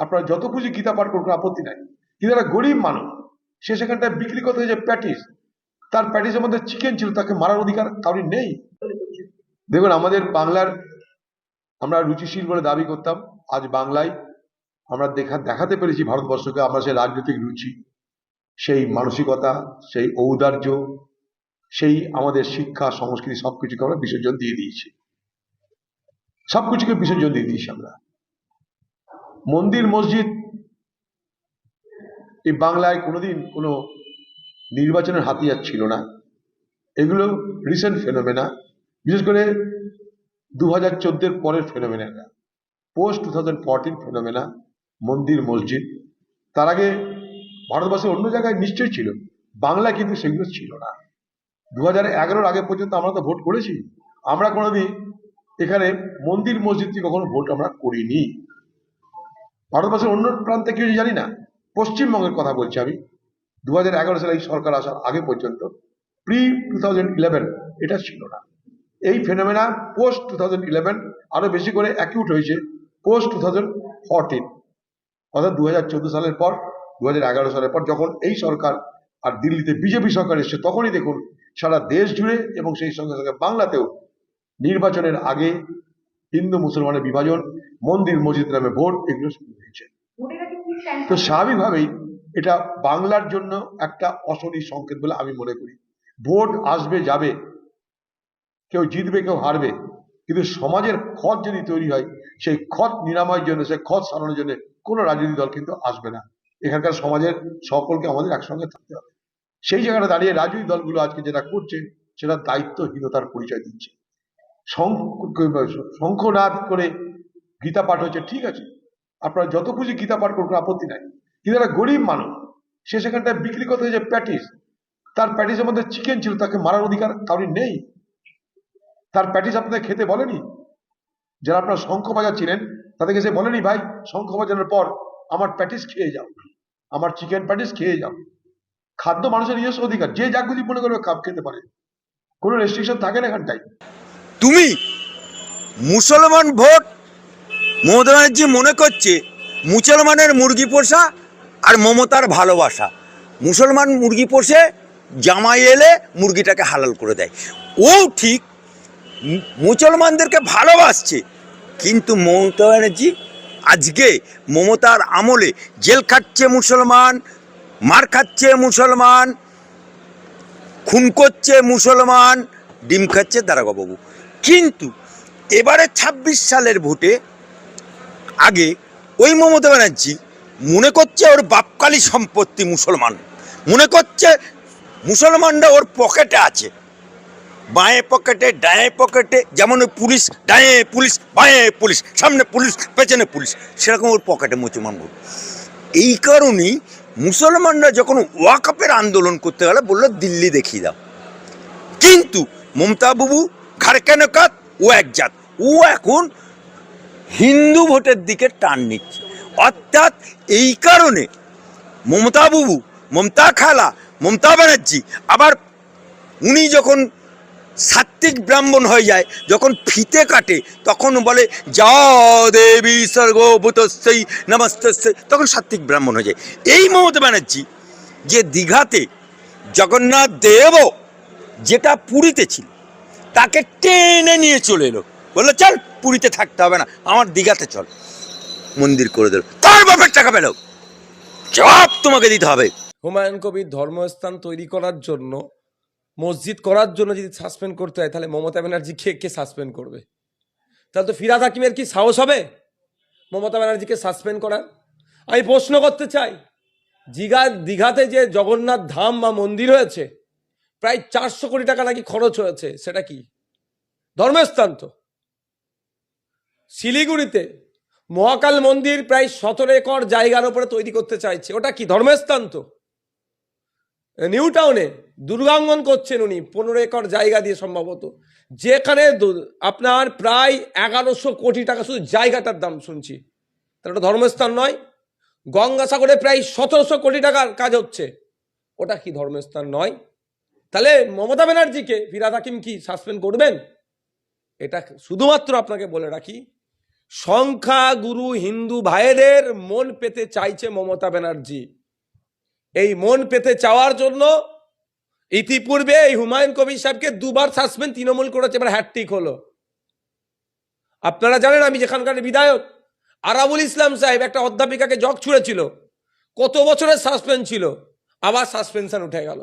আপনারা যত খুশি গীতা পাঠ করুন আপত্তি নাই। কিন্তু একটা গরিব মানুষ, সে সেখানটায় বিক্রি করতে যে প্যাটিস, তার প্যাটিসের মধ্যে চিকেন ছিল, তাকে মারার অধিকার কারোর নেই। দেখুন, আমাদের বাংলার আমরা রুচিশীল বলে দাবি করতাম, আজ বাংলায় আমরা দেখা, দেখাতে পেরেছি ভারতবর্ষকে, আমরা সেই রাজনৈতিক রুচি, সেই মানসিকতা, সেই ঔদার্য, সেই আমাদের শিক্ষা, সংস্কৃতি, সবকিছুকে আমরা বিসর্জন দিয়ে দিয়েছি। সবকিছুকে বিসর্জন দিয়ে দিয়েছি আমরা। মন্দির, মসজিদ, এই বাংলায় কোনোদিন কোনো নির্বাচনের হাতিয়ার ছিল না। এগুলো রিসেন্ট ফেনোমেনা বিশেষ করে দু হাজার চোদ্দের পরের phenomena post two thousand fourteen phenomena মন্দির, মসজিদ, তার আগে ভারতবর্ষের অন্য জায়গায় নিশ্চয়ই ছিল। বাংলা কিন্তু সেগুলো ছিল না। দু হাজার এগারোর আগে পর্যন্ত আমরা তো ভোট করেছি। আমরা কোনোদিন এখানে মন্দির মসজিদটি কখনো ভোট আমরা করিনি। ভারতবর্ষের অন্য প্রান্তে কি জানি না, পশ্চিমবঙ্গের কথা বলছি আমি। দু হাজার এগারো সালে এই সরকার আসার আগে পর্যন্ত প্রি টু এটা ছিল না। এই phenomena post two thousand eleven আরও বেশি করে অ্যাকিউট হয়েছে পোস্ট টু থাউজেন্ড ফোরটিন অর্থাৎ দু হাজার চোদ্দ সালের পর দু হাজার এগারো সালের পর যখন এই সরকার আর দিল্লিতে বিজেপি সরকার এসছে, তখনই দেখুন সারা দেশ জুড়ে এবং সেই সঙ্গে সঙ্গে বাংলাতেও নির্বাচনের আগে হিন্দু মুসলমানের বিভাজন মন্দির, মসজিদ নামে ভোট, এগুলো শুরু হয়েছে। তো স্বাভাবিকভাবেই এটা বাংলার জন্য একটা অশনি সংকেত বলে আমি মনে করি। ভোট আসবে, যাবে। কেউ জিতবে, কেউ হারবে। কিন্তু সমাজের ক্ষত যদি তৈরি হয়, সেই ক্ষত নিরাময়ের জন্য, সেই ক্ষত সারানোর জন্য কোনো রাজনৈতিক দল কিন্তু আসবে না। এখানকার সমাজের সকলকে আমাদের একসঙ্গে থাকতে হবে। সেই জায়গাটা দাঁড়িয়ে রাজনৈতিক দলগুলো আজকে যেটা করছে, সেটা দায়িত্বহীনতার পরিচয় দিচ্ছে। শঙ্খ- শঙ্খনাদ করে গীতা পাঠ হচ্ছে ঠিক আছে। আপনারা যত খুশি গীতা পাঠ করুন আপত্তি নাই। কিন্তু একটা গরিব মানুষ, সে সেখানটায় বিক্রি করতে যে প্যাটিস, তার প্যাটিসের মধ্যে চিকেন ছিল, তাকে মারার অধিকার কারোর নেই। তার প্যাটিস আপনাদের খেতে বলেনি? যারা আপনার শঙ্খ বাজাচ্ছিলেন তাদেরকে সে বলেনি, ভাই শঙ্খ বাজানোর পর আমার প্যাটিস খেয়ে যাও। আমার চিকেন প্যাটিস খেয়ে যাও। খাদ্য মানুষের নিজস্ব অধিকার, যে যা খুশি মনে করবে কাপ খেতে পারে। কোনো রেস্ট্রিকশন থাকে না এখানটায়। তুমি মুসলমান ভোট মমতা ব্যানার্জি মনে করছে মুসলমানের মুরগি পোষা আর মমতার ভালোবাসা। মুসলমান মুরগি পোষে, জামাই এলে মুরগিটাকে হালাল করে দেয়। ও ঠিক মুসলমানদেরকে ভালোবাসছে। কিন্তু মমতা ব্যানার্জি আজকে মমতার আমলে জেল খাচ্ছে মুসলমান, মার খাচ্ছে মুসলমান, খুন করছে মুসলমান, ডিম খাচ্ছে দারাগাবাবু কিন্তু এবারে ২৬ সালের ভোটে আগে ওই মমতা ব্যানার্জি মনে করছে ওর বাপকালী সম্পত্তি মুসলমান। মনে করছে মুসলমানরা ওর পকেটে আছে। বাঁয়ে পকেটে, ডায়ে পকেটে, যেমন পুলিশ, ডায়ে পুলিশ, বাঁয়ে পুলিশ, সামনে পুলিশ, পেছনে পুলিশ, সেরকম ওর পকেটে মুসলমান এই কারণেই মুসলমানরা যখন ওয়াকআপের আন্দোলন করতে গেলে বলল, দিল্লি দেখিয়ে দাও। কিন্তু মমতা বাবু, ঘাড়ে কেন কাত? ও এক জাত। ও এখন হিন্দু ভোটের দিকে টান নিচ্ছে। অর্থাৎ এই কারণে মমতা বাবু, মমতা খালা, মমতা ব্যানার্জি আবার উনি যখন সাত্বিক ব্রাহ্মণ হয়ে যায়, যখন ফিতে কাটে, তখন বলে, যা দেবী সর্বভূতস্যই নমস্তস্যই তখন সাত্বিক ব্রাহ্মণ হয়ে যায়। এই মমতা ব্যানার্জি যে দীঘাতে জগন্নাথ দেব যেটা পুরীতে ছিল, তাকে টেনে নিয়ে চলে এলো। বলল, চল পুরীতে থাকতে হবে না। আমার দীঘাতে চল। মন্দির করে দিল তার বাপের টাকা পেল। জবাব তোমাকে দিতে হবে। হুমায়ুন কবির ধর্মস্থান তৈরি করার জন্য, মসজিদ করার জন্য যদি সাসপেন্ড করতে হয়, তাহলে মমতা ব্যানার্জি কে কে সাসপেন্ড করবে? তাহলে তো ফিরাদ হাকিমের কি সাহস হবে? মমতা ব্যানার্জিকে সাসপেন্ড করার? আমি প্রশ্ন করতে চাই, দীঘা, দীঘাতে যে জগন্নাথ ধাম বা মন্দির হয়েছে, প্রায় চারশো কোটি টাকা নাকি খরচ হয়েছে, সেটা কি? ধর্মস্থান তো। শিলিগুড়িতে মহাকাল মন্দির প্রায় সতেরো একর জায়গার উপরে তৈরি করতে চাইছে। ওটা কি ধর্মস্থান তো? নিউ টাউনে দুর্গাঙ্গন করছেন উনি, পনেরো একর জায়গা দিয়ে সম্ভবত। যেখানে আপনার প্রায় এগারোশো কোটি টাকা শুধু জায়গাটার দাম শুনছি। তাহলে ওটা ধর্মস্থান নয়, গঙ্গাসাগরে প্রায় সতেরোশো কোটি টাকার কাজ হচ্ছে। ওটা কি ধর্মস্থান নয়? তাহলে মমতা ব্যানার্জিকে, ফিরাদ হাকিম কি সাসপেন্ড করবেন? এটা শুধুমাত্র আপনাকে বলে রাখি। সংখ্যা গুরু হিন্দু ভাইদের মন পেতে চাইছে মমতা ব্যানার্জি। এই মন পেতে চাওয়ার জন্য ইতিপূর্বে এই হুমায়ুন কবির সাহেবকে দুবার সাসপেন্ড তৃণমূল করেছে, এবার হ্যাট্রিক হলো। আপনারা জানেন আমি যেখানকার বিধায়ক, আরাবুল ইসলাম সাহেব একটা অধ্যাপিকাকে জগ ছুঁড়েছিল, কত বছরের সাসপেন্ড ছিল, আবার সাসপেনশন উঠে গেল।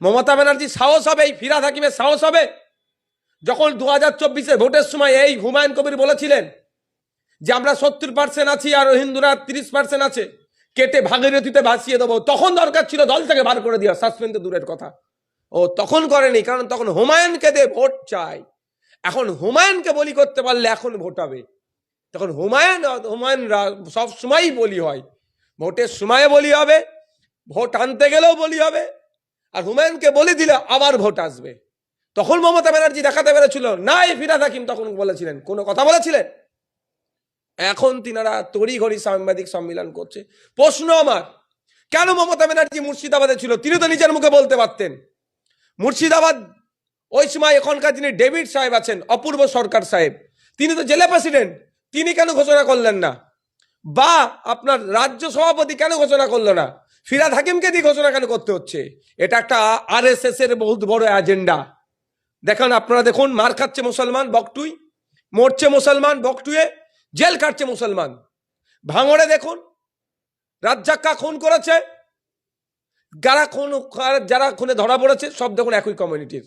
মমতা ব্যানার্জি সাহস হবে, এই ফিরাদ হাকিমের সাহস হবে। যখন দু হাজার চব্বিশে ভোটের সময় এই হুমায়ুন কবির বলেছিলেন যে আমরা সত্তর পার্সেন্ট আছি আর হিন্দুরা তিরিশ পার্সেন্ট আছে, কেটে ভাগীরথীতে ভাসিয়ে দেবো। তখন দরকার ছিল দল থেকে বার করে দেওয়া সাসপেন্ড দূরের কথা। ও তখন করেনি, কারণ তখন হুমায়ুনকে দে ভোট চাই। এখন হুমায়ুনকে বলি করতে পারলে এখন ভোট হবে। তখন হুমায়ুন, হুমায়ুনরা সব সময়ই বলি হয়। ভোটের সময়ে বলি হবে, ভোট আনতে গেলেও বলি হবে। আর হুমায়ুনকে বলে দিলে আবার ভোট আসবে। তখন মমতা ব্যানার্জি দেখাতে পেরেছিল, না, এই ফিরাদ হাকিম তখন বলেছিলেন। কোনো কথা বলেছিলেন? এখন তিনারা তড়িঘড়ি সাংবাদিক সম্মেলন করছে। প্রশ্ন আমার, কেন মমতা ব্যানার্জি মুর্শিদাবাদে ছিল? তিনি তো নিজের মুখে বলতে পারতেন। মুর্শিদাবাদ, ওই সময় এখনকার যিনি ডেভিড সাহেব আছেন, অপূর্ব সরকার সাহেব, তিনি তো জেলা প্রেসিডেন্ট, তিনি কেন ঘোষণা করলেন না? বা আপনার রাজ্য সভাপতি কেন ঘোষণা করল না? ফিরাদ হাকিমকে দিয়ে ঘোষণা কেন করতে হচ্ছে? এটা একটা আর এস এর বহুত বড় এজেন্ডা দেখেন, আপনারা দেখুন, মার খাচ্ছে মুসলমান বকটুই, মরছে মুসলমান বকটুয়ে জেল কাটছে মুসলমান। ভাঙড়ে দেখুন, রাজ্জাক্কা খুন করেছে, যারা খুন, যারা খুনে ধরা পড়েছে, সব দেখুন একই কমিউনিটির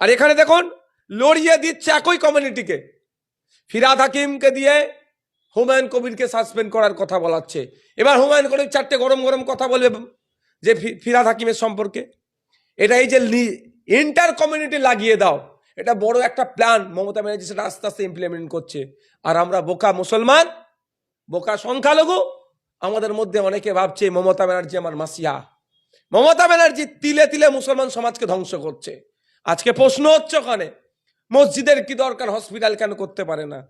আর এখানে দেখুন, লড়িয়ে দিচ্ছে একই কমিউনিটিকে ফিরাদ হাকিমকে দিয়ে হুমায়ুন কবিরকে সাসপেন্ড করার কথা বলাচ্ছে। এবার হুমায়ুন কবির চারটে গরম গরম কথা বলবে যে ফিরাদ হাকিমের সম্পর্কে। এটা এই যে ইন্টার কমিউনিটি লাগিয়ে দাও। এটা বড় একটা প্ল্যান মমতা ব্যানার্জি সেটা আস্তে আস্তে ইমপ্লিমেন্ট করছে। আর আমরা বোকা মুসলমান, বোকা সংখ্যালঘু, আমাদের মধ্যে অনেকে ভাবছে মমতা ব্যানার্জি আমার মাসিয়া। মমতা ব্যানার্জি তিলে তিলে মুসলমান সমাজকে ধ্বংস করছে। আজকে প্রশ্ন হচ্ছে ওখানে, মসজিদের কি দরকার হসপিটাল কেন করতে পারে না?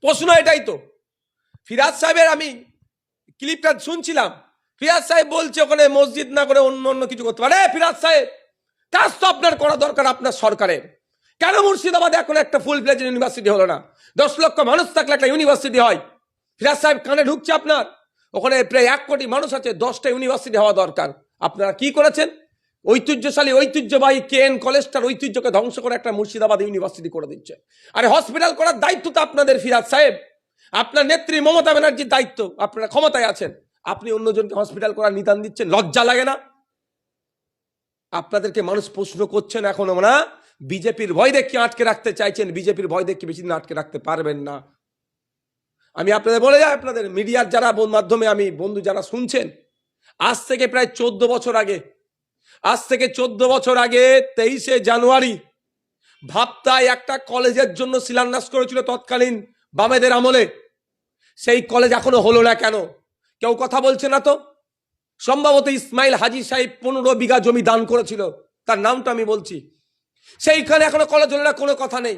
প্রশ্ন এটাই তো। ফিরাজ সাহেবের আমি ক্লিপটা শুনছিলাম। ফিরাজ সাহেব বলছে ওখানে মসজিদ না করে অন্য অন্য কিছু করতে পারে। ফিরাজ সাহেব, কাজ তো আপনার করা দরকার আপনার সরকারের। কেন মুর্শিদাবাদে এখন একটা ফুল ফ্লেজ ইউনিভার্সিটি হলো না? দশ লক্ষ মানুষ থাকলে একটা ইউনিভার্সিটি হয়। ফিরাজ সাহেব কানে ঢুকছে আপনার? ওখানে প্রায় এক কোটি মানুষ আছে, দশটা ইউনিভার্সিটি হওয়া দরকার। আপনারা কি করেছেন? ঐতিহ্যশালী, ঐতিহ্যবাহী কে এন কলেজটার ঐতিহ্যকে ধ্বংস করে একটা মুর্শিদাবাদ ইউনিভার্সিটি করে দিচ্ছে। আরে হসপিটাল করার দায়িত্ব তো আপনাদের ফিরাজ সাহেব। আপনার নেত্রী মমতা ব্যানার্জির দায়িত্ব। আপনারা ক্ষমতায় আছেন। আপনি অন্যজনকে হসপিটাল করার নিদান দিচ্ছেন, লজ্জা লাগে না। আপনাদেরকে মানুষ প্রশ্ন করছেন এখনও না। বিজেপির ভয় দেখে আটকে রাখতে চাইছেন, বিজেপির ভয় দেখে বেশি দিন আটকে রাখতে পারবেন না। আমি আপনাদের বলে যাই, আপনাদের মিডিয়ার যারা মাধ্যমে আমি, বন্ধু যারা শুনছেন, আজ থেকে প্রায় চোদ্দ বছর আগে, আজ থেকে চোদ্দ বছর আগে তেইশে জানুয়ারি ভাবতায় একটা কলেজের জন্য শিলান্যাস করেছিল তৎকালীন বামেদের আমলে। সেই কলেজ এখনও হলো না কেন? কেউ কথা বলছে না তো? সম্ভবত ইসমাইল হাজি সাহেব পনেরো বিঘা জমি দান করেছিল। তার নামটা আমি বলছি। সেইখানে এখনও কলেজ হলো কোনো কথা নেই।